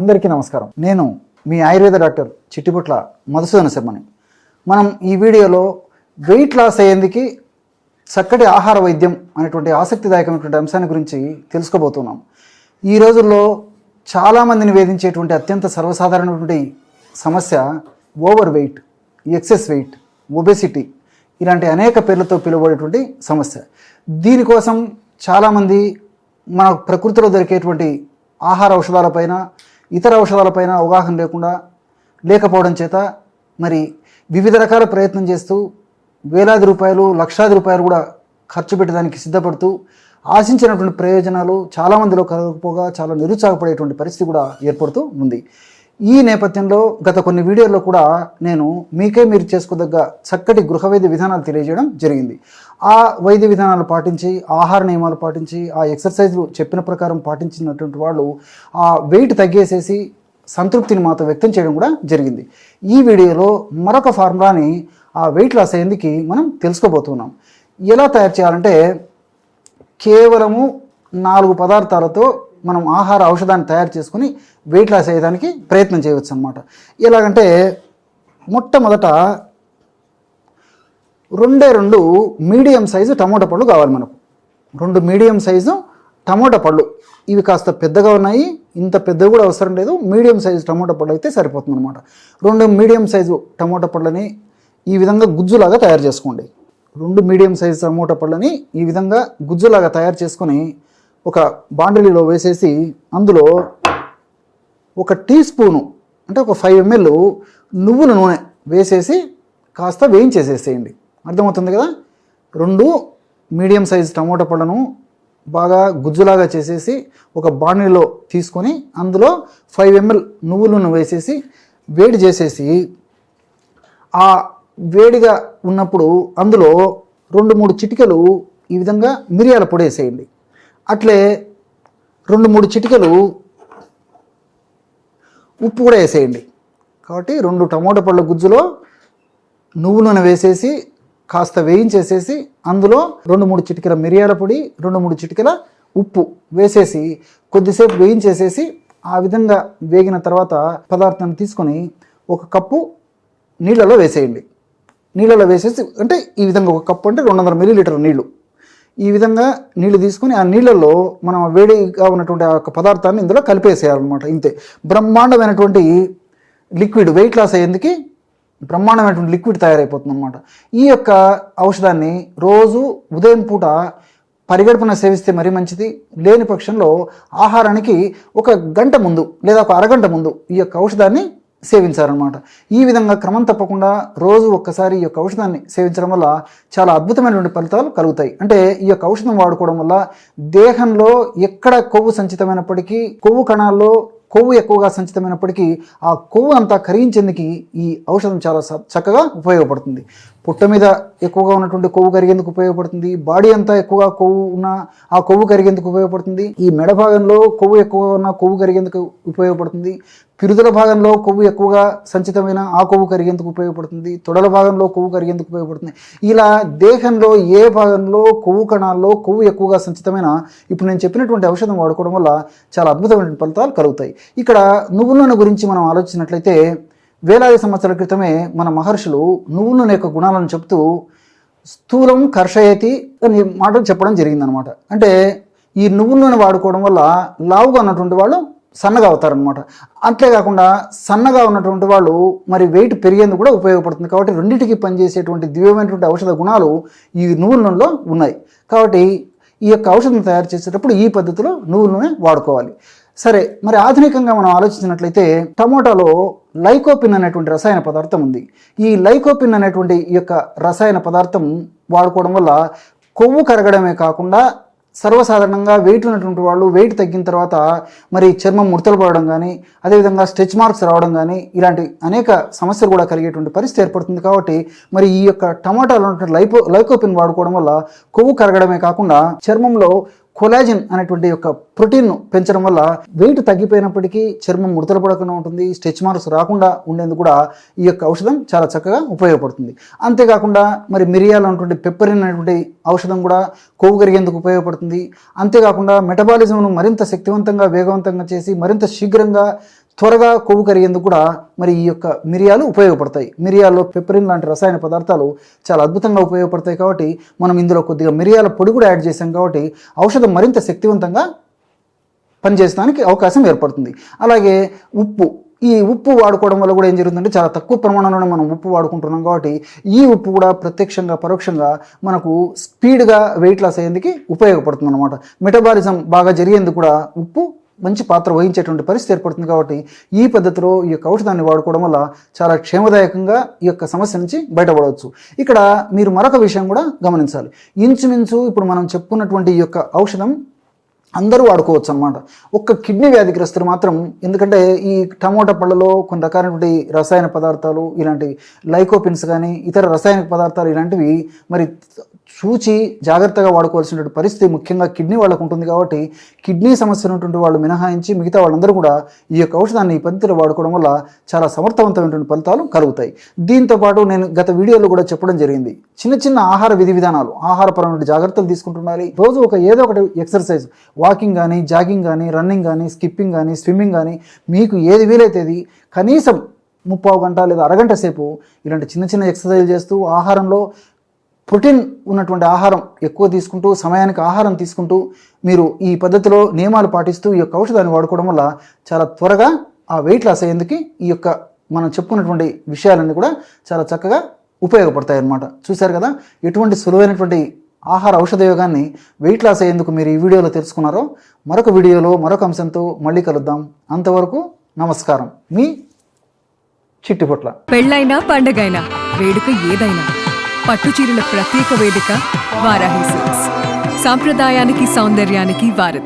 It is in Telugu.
అందరికీ నమస్కారం. నేను మీ ఆయుర్వేద డాక్టర్ చిట్టిపుట్ల మధుసూదన శర్మని. మనం ఈ వీడియోలో వెయిట్ లాస్ అయ్యేందుకు చక్కటి ఆహార వైద్యం అనేటువంటి ఆసక్తిదాయకమైనటువంటి అంశాన్ని గురించి తెలుసుకోబోతున్నాం. ఈ రోజుల్లో చాలామందిని వేధించేటువంటి అత్యంత సర్వసాధారణమైనటువంటి సమస్య over weight excess weight obesity ఇలాంటి అనేక పేర్లతో పిలువబడేటువంటి సమస్య. దీనికోసం చాలామంది మన ప్రకృతిలో దొరికేటువంటి ఆహార ఔషధాలపైన ఇతర ఔషధాలపైన అవగాహన లేకుండా లేకపోవడం చేత మరి వివిధ రకాల ప్రయత్నం చేస్తూ వేలాది రూపాయలు లక్షాది రూపాయలు కూడా ఖర్చు పెట్టడానికి సిద్ధపడుతూ ఆశించినటువంటి ప్రయోజనాలు చాలామందిలో కలగకపోగా చాలా నిరుత్సాహపడేటువంటి పరిస్థితి కూడా ఏర్పడుతూ ఉంది. ఈ నేపథ్యంలో గత కొన్ని వీడియోల్లో కూడా నేను మీకే మీరు చేసుకోదగ్గ చక్కటి గృహవైద్య విధానాలు తెలియజేయడం జరిగింది. ఆ వైద్య విధానాలు పాటించి ఆహార నియమాలు పాటించి ఆ ఎక్సర్సైజ్లు చెప్పిన ప్రకారం పాటించినటువంటి వాళ్ళు ఆ వెయిట్ తగ్గేసేసి సంతృప్తిని మాత్రం వ్యక్తం చేయడం కూడా జరిగింది. ఈ వీడియోలో మరొక ఫార్ములాని ఆ వెయిట్ లాస్ అయ్యేందుకు మనం తెలుసుకోబోతున్నాం. ఎలా తయారు చేయాలంటే కేవలము నాలుగు పదార్థాలతో మనం ఆహార ఔషధాన్ని తయారు చేసుకుని వెయిట్ లాస్ అయ్యేదానికి ప్రయత్నం చేయవచ్చు అనమాట ఎలాగంటే మొట్టమొదట రెండే రెండు మీడియం సైజు టమోటా పళ్ళు కావాలి మనకు. రెండు మీడియం సైజు టమోటా పళ్ళు. ఇవి కాస్త పెద్దగా ఉన్నాయి ఇంత పెద్దగా కూడా అవసరం లేదు మీడియం సైజు టమోటా పళ్ళు అయితే సరిపోతుంది అనమాట రెండు మీడియం సైజు టమోటా పళ్ళని ఈ విధంగా గుజ్జులాగా తయారు చేసుకోండి. రెండు మీడియం సైజు టమోటా పళ్ళని ఈ విధంగా గుజ్జులాగా తయారు చేసుకొని ఒక బాండలీలో వేసేసి అందులో ఒక టీ స్పూను అంటే ఒక ఫైవ్ ఎంఎల్ నువ్వుల నూనె వేసేసి కాస్త వేయించేసేసేయండి. అర్థమవుతుంది కదా? రెండు మీడియం సైజ్ టమోటా పళ్ళను బాగా గుజ్జులాగా చేసేసి ఒక బాణీలో తీసుకొని అందులో ఫైవ్ ఎంఎల్ నువ్వుల నూనె వేసేసి వేడి చేసేసి ఆ వేడిగా ఉన్నప్పుడు అందులో రెండు మూడు చిటికలు ఈ విధంగా మిరియాల పొడి వేసేయండి. అట్లే రెండు మూడు చిటికలు ఉప్పు కూడా వేసేయండి. కాబట్టి రెండు టమోటా పళ్ళ గుజ్జులో నువ్వు నూనె వేసేసి కాస్త వేయించేసేసి అందులో రెండు మూడు చిటికల మిరియాల పొడి రెండు మూడు చిటికల ఉప్పు వేసేసి కొద్దిసేపు వేయించేసేసి ఆ విధంగా వేగిన తర్వాత పదార్థాన్ని తీసుకొని ఒక కప్పు నీళ్ళలో వేసేయండి. నీళ్ళలో వేసేసి అంటే ఈ విధంగా ఒక కప్పు అంటే రెండు వందల మిల్లీలీటర్ నీళ్ళు. ఈ విధంగా నీళ్ళు తీసుకొని ఆ నీళ్ళల్లో మనం వేడిగా ఉన్నటువంటి ఆ యొక్క పదార్థాన్ని ఇందులో కలిపేసేయాలన్నమాట. ఇంతే. బ్రహ్మాండమైనటువంటి లిక్విడ్ వెయిట్ లాస్ అయ్యేందుకు బ్రహ్మాండమైనటువంటి లిక్విడ్ తయారైపోతుంది అనమాట ఈ యొక్క ఔషధాన్ని రోజు ఉదయం పూట పరిగడుపున సేవిస్తే మరీ మంచిది. లేని పక్షంలో ఆహారానికి ఒక గంట ముందు లేదా ఒక అరగంట ముందు ఈ యొక్క ఔషధాన్ని సేవించారనమాట ఈ విధంగా క్రమం తప్పకుండా రోజు ఒక్కసారి ఈ యొక్క ఔషధాన్ని సేవించడం వల్ల చాలా అద్భుతమైనటువంటి ఫలితాలు కలుగుతాయి. అంటే ఈ యొక్క ఔషధం వాడుకోవడం వల్ల దేహంలో ఎక్కడ కొవ్వు సంచితమైనప్పటికీ కొవ్వు కణాల్లో కొవ్వు ఎక్కువగా సంచితమైనప్పటికీ ఆ కొవ్వు అంతా కరిగించేందుకు ఈ ఔషధం చాలా స- చక్కగా ఉపయోగపడుతుంది. పుట్ట మీద ఎక్కువగా ఉన్నటువంటి కొవ్వు కరిగేందుకు ఉపయోగపడుతుంది. బాడీ అంతా ఎక్కువగా కొవ్వు ఉన్న ఆ కొవ్వు కరిగేందుకు ఉపయోగపడుతుంది. ఈ మెడ భాగంలో కొవ్వు ఎక్కువగా ఉన్న కొవ్వు కరిగేందుకు ఉపయోగపడుతుంది. పిరుదల భాగంలో కొవ్వు ఎక్కువగా సంచితమైన ఆ కొవ్వు కరిగేందుకు ఉపయోగపడుతుంది. తొడల భాగంలో కొవ్వు కరిగేందుకు ఉపయోగపడుతుంది. ఇలా దేహంలో ఏ భాగంలో కొవ్వు కణాల్లో కొవ్వు ఎక్కువగా సంచితమైన ఇప్పుడు నేను చెప్పినటువంటి ఔషధం వాడుకోవడం వల్ల చాలా అద్భుతమైన ఫలితాలు కలుగుతాయి. ఇక్కడ నువ్వుల నూనె గురించి మనం ఆలోచించినట్లయితే వేలాది సంవత్సరాల క్రితమే మన మహర్షులు నువ్వుల నూనె యొక్క గుణాలను చెప్తూ స్థూలం కర్షయతి అని మాటలు చెప్పడం జరిగిందనమాట అంటే ఈ నువ్వుల నూనె వాడుకోవడం వల్ల లావుగా ఉన్నటువంటి వాళ్ళు సన్నగా అవుతారనమాట అంతేకాకుండా సన్నగా ఉన్నటువంటి వాళ్ళు మరి వెయిట్ పెరిగేందుకు కూడా ఉపయోగపడుతుంది. కాబట్టి రెండింటికి పనిచేసేటువంటి దివ్యమైనటువంటి ఔషధ గుణాలు ఈ నువ్వుల నూనెలో ఉన్నాయి. కాబట్టి ఈ యొక్క ఔషధం తయారు చేసేటప్పుడు ఈ పద్ధతిలో నువ్వుల నూనె వాడుకోవాలి. సరే మరి ఆధునికంగా మనం ఆలోచించినట్లయితే టమోటాలో లైకోపిన్ అనేటువంటి రసాయన పదార్థం ఉంది. ఈ లైకోపిన్ అనేటువంటి ఈ యొక్క రసాయన పదార్థం వాడుకోవడం వల్ల కొవ్వు కరగడమే కాకుండా సర్వసాధారణంగా వెయిట్ ఉన్నటువంటి వాళ్ళు వెయిట్ తగ్గిన తర్వాత మరి చర్మం ముడతలు పడడం కానీ అదేవిధంగా స్ట్రెచ్ మార్క్స్ రావడం కానీ ఇలాంటి అనేక సమస్యలు కూడా కలిగేటువంటి పరిస్థితి ఏర్పడుతుంది కాబట్టి మరి ఈ యొక్క టమాటాలో ఉన్నటువంటి లైపో లైకోపిన్ వాడుకోవడం వల్ల కొవ్వు కరగడమే కాకుండా చర్మంలో కొలాజిన్ అనేటువంటి యొక్క ప్రోటీన్ను పెంచడం వల్ల వెయిట్ తగ్గిపోయినప్పటికీ చర్మం ముడతలు పడకుండా ఉంటుంది స్టెచ్ మార్క్స్ రాకుండా ఉండేందుకు కూడా ఈ యొక్క ఔషధం చాలా చక్కగా ఉపయోగపడుతుంది. అంతేకాకుండా మరి మిరియాలు అనేటువంటి పెప్పరిన్ అనేటువంటి ఔషధం కూడా కొవ్వు కరిగేందుకు ఉపయోగపడుతుంది. అంతేకాకుండా మెటబాలిజంను మరింత శక్తివంతంగా వేగవంతంగా చేసి మరింత శీఘ్రంగా త్వరగా కొవ్వు కరిగేందుకు కూడా మరి ఈ యొక్క మిరియాలు ఉపయోగపడతాయి. మిరియాల్లో పెప్పరిన్ లాంటి రసాయన పదార్థాలు చాలా అద్భుతంగా ఉపయోగపడతాయి కాబట్టి మనం ఇందులో కొద్దిగా మిరియాల పొడి కూడా యాడ్ చేసాం కాబట్టి ఔషధం మరింత శక్తివంతంగా పనిచేయడానికి అవకాశం ఏర్పడుతుంది. అలాగే ఉప్పు. ఈ ఉప్పు వాడుకోవడం వల్ల కూడా ఏం జరుగుతుందంటే చాలా తక్కువ ప్రమాణంలోనే మనం ఉప్పు వాడుకుంటున్నాం కాబట్టి ఈ ఉప్పు కూడా ప్రత్యక్షంగా పరోక్షంగా మనకు స్పీడ్గా వెయిట్ లాస్ అయ్యేందుకు ఉపయోగపడుతుంది అనమాట మెటబాలిజం బాగా జరిగేందుకు కూడా ఉప్పు మంచి పాత్ర వహించేటువంటి పరిస్థితి ఏర్పడుతుంది కాబట్టి ఈ పద్ధతిలో ఈ యొక్క ఔషధాన్ని వాడుకోవడం వల్ల చాలా క్షేమదాయకంగా ఈ యొక్క సమస్య నుంచి బయటపడవచ్చు. ఇక్కడ మీరు మరొక విషయం కూడా గమనించాలి. ఇంచుమించు ఇప్పుడు మనం చెప్పుకున్నటువంటి ఈ యొక్క ఔషధం అందరూ వాడుకోవచ్చు అనమాట ఒక్క కిడ్నీ వ్యాధిగ్రస్తులు మాత్రం ఎందుకంటే ఈ టమోటా పళ్ళలో కొన్ని రకాలైనటువంటి రసాయన పదార్థాలు ఇలాంటి లైకోపిన్స్ కానీ ఇతర రసాయన పదార్థాలు ఇలాంటివి మరి చూచి జాగ్రత్తగా వాడుకోవాల్సినటువంటి పరిస్థితి ముఖ్యంగా కిడ్నీ వాళ్ళకు ఉంటుంది కాబట్టి కిడ్నీ సమస్య ఉన్నటువంటి వాళ్ళు మినహాయించి మిగతా వాళ్ళందరూ కూడా ఈ యొక్క ఔషధాన్ని ఈ పద్ధతిలో వాడుకోవడం వల్ల చాలా సమర్థవంతమైనటువంటి ఫలితాలు కలుగుతాయి. దీంతో పాటు నేను గత వీడియోలో కూడా చెప్పడం జరిగింది. చిన్న చిన్న ఆహార విధి విధానాలు ఆహారపరమైన జాగ్రత్తలు తీసుకుంటుండాలి. రోజు ఒక ఏదో ఒకటి ఎక్సర్సైజ్ వాకింగ్ కానీ జాగింగ్ కానీ రన్నింగ్ కానీ స్కిప్పింగ్ కానీ స్విమ్మింగ్ కానీ మీకు ఏది వీలైతే అది కనీసం ముప్పావు గంట లేదా అరగంట సేపు ఇలాంటి చిన్న చిన్న ఎక్సర్సైజ్ చేస్తూ ఆహారంలో ప్రోటీన్ ఉన్నటువంటి ఆహారం ఎక్కువ తీసుకుంటూ సమయానికి ఆహారం తీసుకుంటూ మీరు ఈ పద్ధతిలో నియమాలు పాటిస్తూ ఈ యొక్క ఔషధాన్ని వాడుకోవడం వల్ల చాలా త్వరగా ఆ వెయిట్ లాస్ అయ్యేందుకు ఈ యొక్క మనం చెప్పుకున్నటువంటి విషయాలన్నీ కూడా చాలా చక్కగా ఉపయోగపడతాయి అన్నమాట చూశారు కదా? ఎటువంటి సులువైనటువంటి ఆహార ఔషధ యోగాన్ని వెయిట్ లాస్ అయ్యేందుకు మీరు ఈ వీడియోలో తెలుసుకున్నారో మరొక వీడియోలో మరొక అంశంతో మళ్ళీ కలుద్దాం. అంతవరకు నమస్కారం. మీ చిట్టుపొట్ల. పెళ్ళైనా పండగైనా వేడుక ఏదైనా పట్టు చీరల ప్రత్యేక వేదిక వారాహి సిల్క్స్. సాంప్రదాయానికి సౌందర్యానికి వారధి.